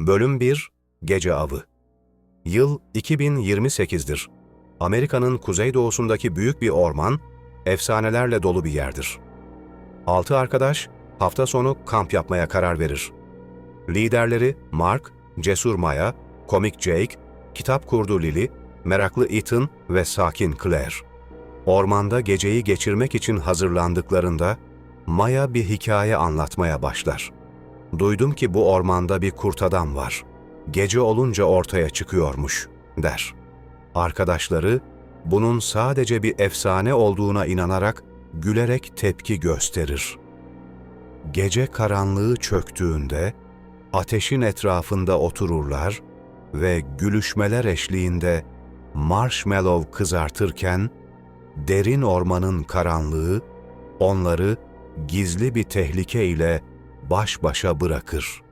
Bölüm 1 Gece Avı Yıl 2028'dir. Amerika'nın kuzeydoğusundaki büyük bir orman, efsanelerle dolu bir yerdir. Altı arkadaş hafta sonu kamp yapmaya karar verir. Liderleri Mark, Cesur Maya, Komik Jake, Kitap Kurdu Lily, Meraklı Ethan ve Sakin Claire. Ormanda geceyi geçirmek için hazırlandıklarında Maya bir hikaye anlatmaya başlar. Duydum ki bu ormanda bir kurt adam var. Gece olunca ortaya çıkıyormuş, der. Arkadaşları bunun sadece bir efsane olduğuna inanarak gülerek tepki gösterir. Gece karanlığı çöktüğünde ateşin etrafında otururlar ve gülüşmeler eşliğinde marshmallow kızartırken derin ormanın karanlığı onları gizli bir tehlike ile baş başa bırakır.